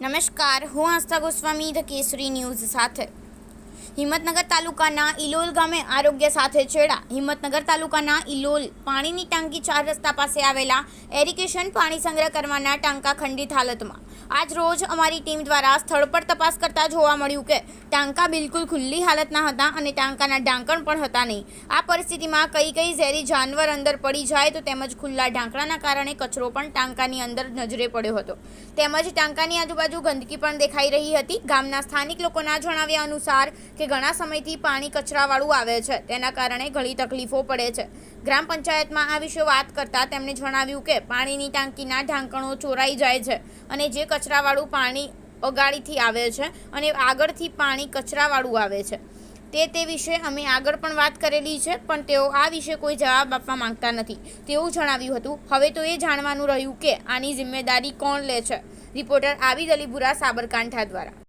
નમસ્કાર, હું Astha Goswami the Kesari news સાથે. હિંમતનગર તાલુકાના ઇલોલ ગામે આરોગ્ય સાથે છેડા. હિંમતનગર તાલુકાના ઇલોલ પાણીની ટાંકી ચાર રસ્તા પાસે આવેલા એરિગેશન પાણી સંગ્રહ કરવાના ટાંકા ખંડિત હાલતમાં. આજ રોજ અમારી ટીમ દ્વારા સ્થળ પર તપાસ કરતા જોવા મળ્યું કે ટાંકા બિલકુલ ખુલ્લી હાલતના હતા અને ટાંકાના ઢાંકણ પણ હતા નહીં. આ પરિસ્થિતિમાં કઈ કઈ ઝેરી જાનવર અંદર પડી જાય તો તેમજ ખુલ્લા ઢાંકણાના કારણે કચરો પણ ટાંકાની અંદર નજરે પડ્યો હતો. તેમજ ટાંકાની આજુબાજુ ગંદકી પણ દેખાઈ રહી હતી. ગામના સ્થાનિક લોકોના જણાવ્યા અનુસાર કે ઘણા સમયથી પાણી કચરાવાળું આવે છે. તેના કારણે ઘણી તકલીફો પડે છે. ગ્રામ પંચાયતમાં આ વિશે વાત કરતા તેમણે જણાવ્યું કે પાણીની ટાંકીના ઢાંકણો ચોરાઈ જાય છે અને જે કચરાવાળું પાણી અગાડીથી આવે છે અને આગળથી પાણી કચરાવાળું આવે છે. તે તે વિશે અમે આગળ પણ વાત કરેલી છે, પણ તેઓ આ વિશે કોઈ જવાબ આપવા માંગતા નથી. તેવું જણાવ્યું હતું. હવે તો એ જાણવાનું રહ્યું કે આની જિમ્મેદારી કોણ લે છે. રિપોર્ટર આબિદ અલીપુરા સાબરકાંઠા દ્વારા.